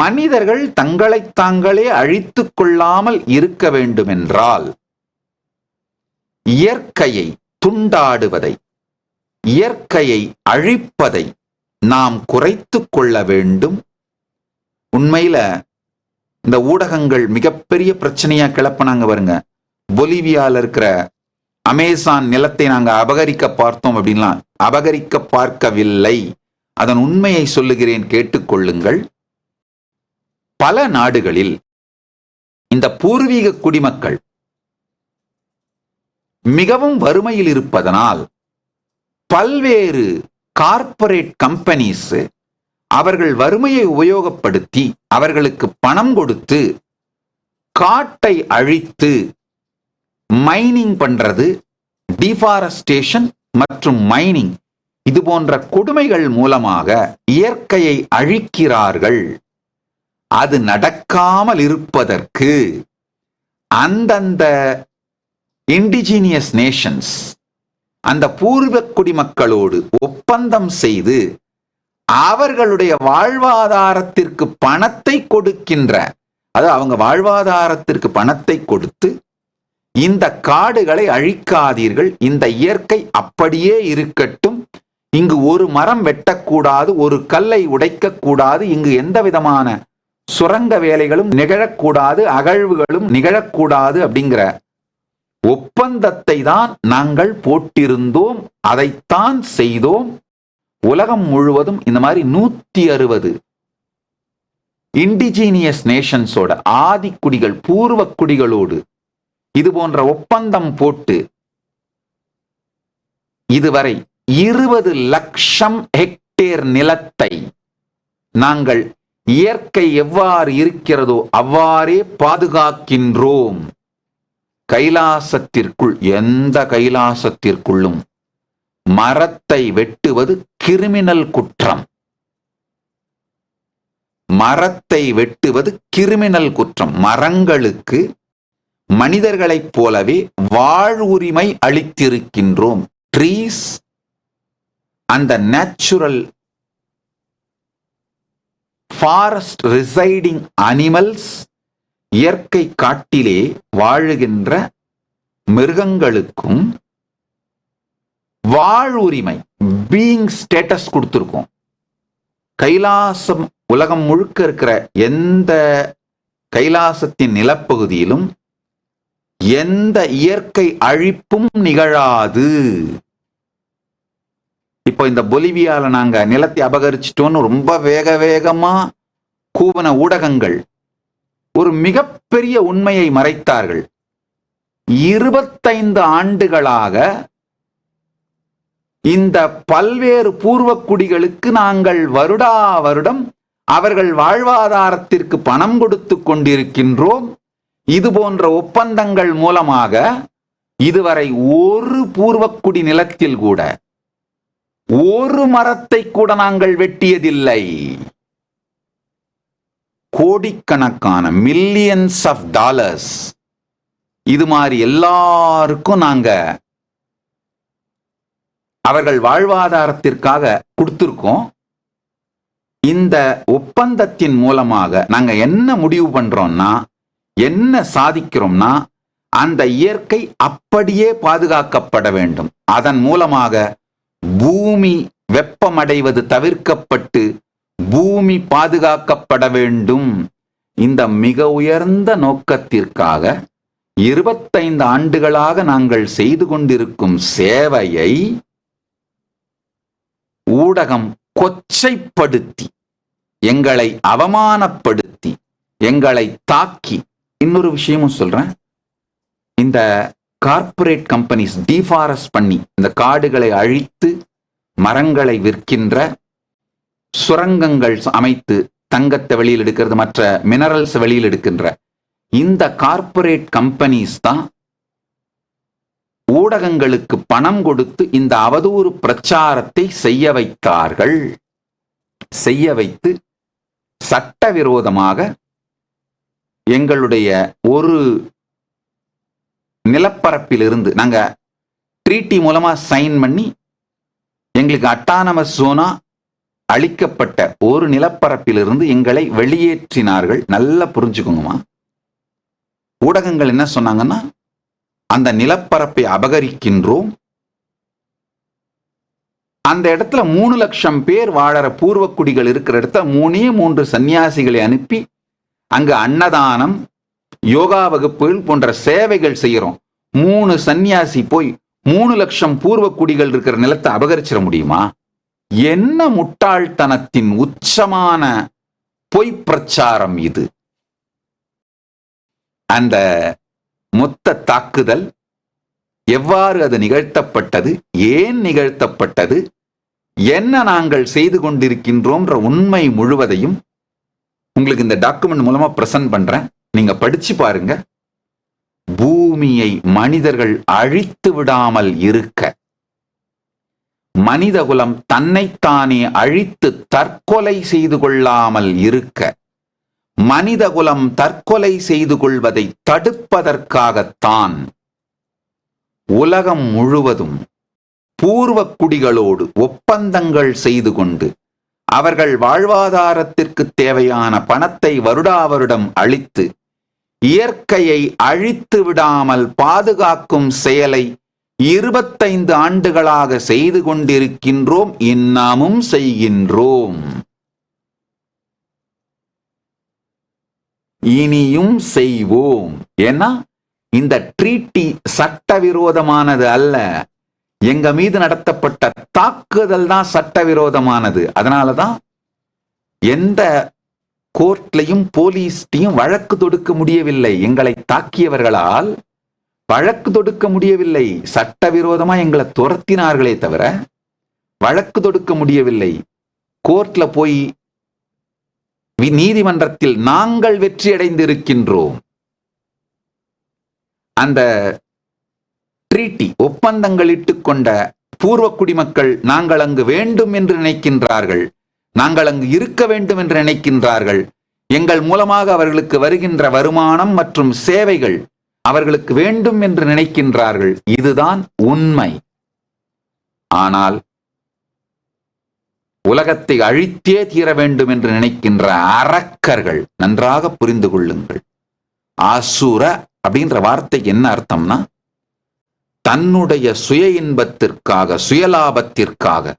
மனிதர்கள் தங்களை தாங்களே அழித்துக் கொள்ளாமல் இருக்க வேண்டுமென்றால் இயற்கையை துண்டாடுவதை இயற்கையை அழிப்பதை நாம் குறைத்து கொள்ள வேண்டும். உண்மையில இந்த ஊடகங்கள் மிகப்பெரிய பிரச்சனையா கிளப்பினாங்க பாருங்க. பொலிவியால இருக்கிற அமேசான் நிலத்தை நாங்க அபகரிக்க பார்த்தோம் அப்படின்லாம். அபகரிக்க பார்க்கவில்லை. அதன் உண்மையை சொல்லுகிறேன் கேட்டுக்கொள்ளுங்கள். பல நாடுகளில் இந்த பூர்வீக குடிமக்கள் மிகவும் வறுமையில் இருப்பதனால் பல்வேறு கார்ப்பரேட் கம்பெனிஸ் அவர்கள் வறுமையை உபயோகப்படுத்தி அவர்களுக்கு பணம் கொடுத்து காட்டை அழித்து மைனிங் பண்றது டிஃபாரஸ்டேஷன் மற்றும் மைனிங். இது போன்ற கொடுமைகள் மூலமாக இயற்கையை அழிக்கிறார்கள். அது நடக்காமல் இருப்பதற்கு அந்தந்த இண்டிஜினியஸ் நேஷன்ஸ் அந்த பூர்வ குடிமக்களோடு ஒப்பந்தம் செய்து அவர்களுடைய வாழ்வாதாரத்திற்கு பணத்தை கொடுக்கின்ற அது அவங்க வாழ்வாதாரத்திற்கு பணத்தை கொடுத்து இந்த காடுகளை அழிக்காதீர்கள் இந்த இயற்கை அப்படியே இருக்கட்டும் இங்கு ஒரு மரம் வெட்டக்கூடாது ஒரு கல்லை உடைக்கக்கூடாது இங்கு எந்த விதமான சுரங்க வேலைகளும் நிகழக்கூடாது அகழ்வுகளும் நிகழக்கூடாது அப்படிங்கிற ஒப்பந்தத்தை தான் நாங்கள் போட்டிருந்தோம் அதைத்தான் செய்தோம். உலகம் முழுவதும் இந்த மாதிரி நூத்தி அறுபது இண்டிஜீனியஸ் நேஷன்ஸோட ஆதிக்குடிகள் பூர்வ குடிகளோடு இது போன்ற ஒப்பந்தம் போட்டு இதுவரை இருபது லட்சம் ஹெக்டேர் நிலத்தை நாங்கள் இயற்கை எவ்வாறு இருக்கிறதோ அவ்வாறே பாதுகாக்கின்றோம். கைலாசத்திற்குள் எந்த கைலாசத்திற்குள்ளும் மரத்தை வெட்டுவது கிரிமினல் குற்றம். மரத்தை வெட்டுவது கிரிமினல் குற்றம். மரங்களுக்கு மனிதர்களைப் போலவே வாழ்வுரிமை அளித்திருக்கின்றோம். ட்ரீஸ் அந்த நேச்சுரல் ஃபாரஸ்ட் ரிசைடிங் அனிமல்ஸ் இயற்கை காட்டிலே வாழுகின்ற மிருகங்களுக்கும் வாழ்வுரிமை பீயிங் ஸ்டேட்டஸ் கொடுத்துருக்கோம். கைலாசம் உலகம் முழுக்க இருக்கிற எந்த கைலாசத்தின் நிலப்பகுதியிலும் எந்த இயற்கை அழிப்பும் நிகழாது. இப்போ இந்த பொலிவியால நாங்க நிலத்தை அபகரிச்சிட்டோம்னு ரொம்ப வேக வேகமா கூவன ஊடகங்கள் ஒரு மிகப்பெரிய உண்மையை மறைத்தார்கள். இருபத்தைந்து ஆண்டுகளாக இந்த பல்வேறு பூர்வக்குடிகளுக்கு நாங்கள் வருடா வருடம் அவர்கள் வாழ்வாதாரத்திற்கு பணம் கொடுத்து கொண்டிருக்கின்றோம். இது போன்ற ஒப்பந்தங்கள் மூலமாக இதுவரை ஒரு பூர்வக்குடி நிலத்தில் கூட ஒரு மரத்தை கூட நாங்கள் வெட்டியதில்லை. கோடிக்கணக்கான மில்லியன்ஸ் ஆஃப் டாலர்ஸ் இது மாதிரி எல்லாருக்கும் நாங்க அவர்கள் வாழ்வாதாரத்திற்காக கொடுத்துருக்கோம். இந்த ஒப்பந்தத்தின் மூலமாக நாங்க என்ன முடிவு பண்றோம்னா என்ன சாதிக்கிறோம்னா அந்த இயற்கை அப்படியே பாதுகாக்கப்பட வேண்டும். அதன் மூலமாக பூமி வெப்பமடைவது தவிர்க்கப்பட்டு பூமி பாதுகாக்கப்பட வேண்டும். இந்த மிக உயர்ந்த நோக்கத்திற்காக இருபத்தைந்து ஆண்டுகளாக நாங்கள் செய்து கொண்டிருக்கும் சேவையை ஊடகம் கொச்சைப்படுத்தி எங்களை அவமானப்படுத்தி எங்களை தாக்கி. இன்னொரு விஷயமும் சொல்றேன். இந்த கார்ப்பரேட் கம்பெனிஸ் டிஃபாரஸ்ட் பண்ணி இந்த காடுகளை அழித்து மரங்களை விற்கின்ற சுரங்கங்கள் அமைத்து தங்கத்தை வெளியில் எடுக்கிறது மற்ற மினரல்ஸ் வெளியில் எடுக்கின்ற இந்த கார்ப்பரேட் கம்பெனிஸ் தான் ஊடகங்களுக்கு பணம் கொடுத்து இந்த அவதூறு பிரச்சாரத்தை செய்ய வைத்தார்கள். செய்ய வைத்து சட்டவிரோதமாக எங்களுடைய ஒரு நிலப்பரப்பிலிருந்து நாங்க ட்ரீட்டி மூலமா சைன் பண்ணி எங்களுக்கு அட்டானமஸ் ஜோனா அளிக்கப்பட்ட ஒரு நிலப்பரப்பிலிருந்து எங்களை வெளியேற்றினார்கள். நல்லா புரிஞ்சுக்கோங்கம்மா. ஊடகங்கள் என்ன சொன்னாங்கன்னா அந்த நிலப்பரப்பை அபகரிக்கின்றோம். அந்த இடத்துல மூணு லட்சம் பேர் வாழற பூர்வ குடிகள் இருக்கிற இடத்துல மூணே மூன்று சன்னியாசிகளை அனுப்பி அங்கு அன்னதானம் யோகா வகுப்புகள் போன்ற சேவைகள் செய்யறோம். மூணு சன்னியாசி போய் மூணு லட்சம் பூர்வ குடிகள் இருக்கிற நிலத்தை அபகரிச்சிட முடியுமா? என்ன முட்டாள்தனத்தின் உச்சமான பொய் பிரச்சாரம் இது? அந்த மொத்த தாக்குதல் எவ்வாறு அது நிகழ்த்தப்பட்டது? ஏன் நிகழ்த்தப்பட்டது? என்ன நாங்கள் செய்து கொண்டிருக்கின்றோம்ன்ற உண்மை முழுவதையும் உங்களுக்கு இந்த டாக்குமெண்ட் மூலமா பிரசன்ட் பண்றேன். நீங்க படிச்சு பாருங்க. பூமியை மனிதர்கள் அழித்து விடாமல் இருக்க. மனிதகுலம் தன்னைத்தானே அழித்து தற்கொலை செய்து கொள்ளாமல் இருக்க. மனிதகுலம் தற்கொலை செய்து கொள்வதை தடுப்பதற்காகத்தான் உலகம் முழுவதும் பூர்வ குடிகளோடு ஒப்பந்தங்கள் செய்து கொண்டு அவர்கள் வாழ்வாதாரத்திற்கு தேவையான பணத்தை வருடா வருடம் அளித்து இயற்கையை அழித்து விடாமல் பாதுகாக்கும் செயலை இருபத்தைந்து ஆண்டுகளாக செய்து கொண்டிருக்கின்றோம் இன்னமும் செய்கின்றோம். இனியும் செய்வோம். ஏன்னா இந்த ட்ரீட்டி சட்டவிரோதமானது அல்ல. எங்க மீது நடத்தப்பட்ட தாக்குதல் தான் சட்டவிரோதமானது. அதனாலதான் எந்த கோர்ட்லையும் போலீஸ்டையும் வழக்கு தொடுக்க முடியவில்லை. எங்களை தாக்கியவர்களால் வழக்கு தொடுக்க முடியவில்லை. சட்டவிரோதமா எங்களை துரத்தினார்களே தவிர வழக்கு தொடுக்க முடியவில்லை. கோர்ட்ல போய் நீதிமன்றத்தில் நாங்கள் வெற்றி அடைந்திருக்கின்றோம். அந்த ட்ரீட்டி ஒப்பந்தங்கள் இட்டுக்கொண்ட பூர்வ குடிமக்கள் நாங்கள் அங்கு வேண்டும் என்று நினைக்கின்றார்கள். நாங்கள் அங்கு இருக்க வேண்டும் என்று நினைக்கின்றார்கள். எங்கள் மூலமாக அவர்களுக்கு வருகின்ற வருமானம் மற்றும் சேவைகள் அவர்களுக்கு வேண்டும் என்று நினைக்கின்றார்கள். இதுதான் உண்மை. ஆனால் உலகத்தை அழித்தே தீர வேண்டும் என்று நினைக்கின்ற அரக்கர்கள் நன்றாக புரிந்து கொள்ளுங்கள். ஆசுர அப்படின்ற வார்த்தைக்கு என்ன அர்த்தம்னா தன்னுடைய சுய இன்பத்திற்காக சுயலாபத்திற்காக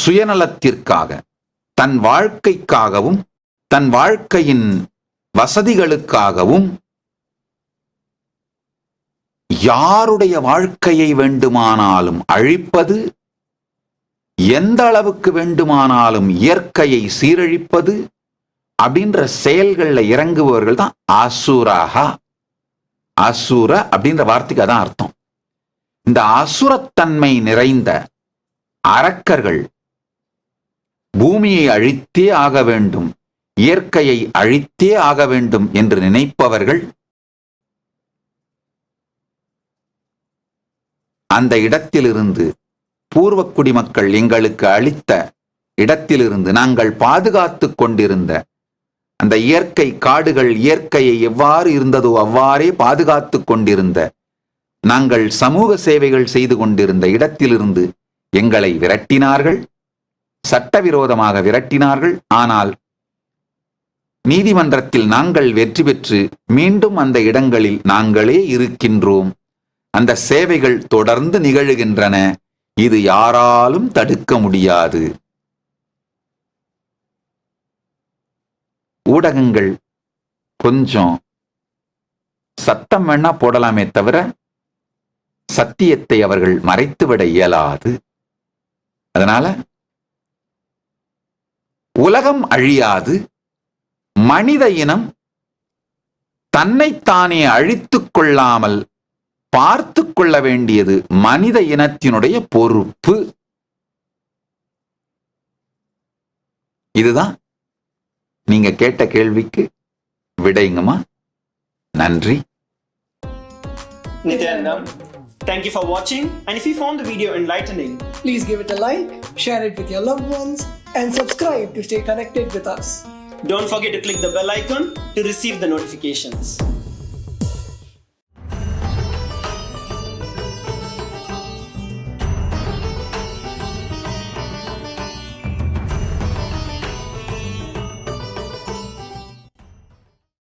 சுயநலத்திற்காக தன் வாழ்க்கைக்காகவும் தன் வாழ்க்கையின் வசதிகளுக்காகவும் யாருடைய வாழ்க்கையை வேண்டுமானாலும் அழிப்பது எந்த அளவுக்கு வேண்டுமானாலும் இயற்கையை சீரழிப்பது அப்படின்ற செயல்களில் இறங்குபவர்கள் தான் அசுராகா அசுர அப்படின்ற வார்த்தைக்கு அதான் அர்த்தம். இந்த அசுரத்தன்மை நிறைந்த அரக்கர்கள் பூமியை அழித்தே ஆக வேண்டும் இயற்கையை அழித்தே ஆக வேண்டும் என்று நினைப்பவர்கள் அந்த இடத்திலிருந்து பூர்வ குடிமக்கள் எங்களுக்கு அளித்த இடத்திலிருந்து நாங்கள் பாதுகாத்துக் கொண்டிருந்த அந்த இயற்கை காடுகள் இயற்கையை எவ்வாறு இருந்ததோ அவ்வாறே பாதுகாத்துக் கொண்டிருந்த நாங்கள் சமூக சேவைகள் செய்து கொண்டிருந்த இடத்திலிருந்து எங்களை விரட்டினார்கள். சட்டவிரோதமாக விரட்டினார்கள். ஆனால் நீதிமன்றத்தில் நாங்கள் வெற்றி பெற்று மீண்டும் அந்த இடங்களில் நாங்களே இருக்கின்றோம். அந்த சேவைகள் தொடர்ந்து நிகழுகின்றன. இது யாராலும் தடுக்க முடியாது. ஊடகங்கள் கொஞ்சம் சத்தம் வேணா போடலாமே தவிர சத்தியத்தை அவர்கள் மறைத்துவிட இயலாது. அதனால உலகம் அழியாது மனித இனம் தன்னைத்தானே அழித்துக் கொள்ளாமல் பார்த்து கொள்ள வேண்டியது மனித இனத்தினுடைய பொறுப்பு இதுதான் நீங்க கேட்ட கேள்விக்கு விடைங்கம்மா நன்றி Nithyanandam Thank you for watching and if you found the video enlightening, Please give it a like, share it with your loved ones, and subscribe to stay connected with us. don't forget to click the bell icon to receive the notifications.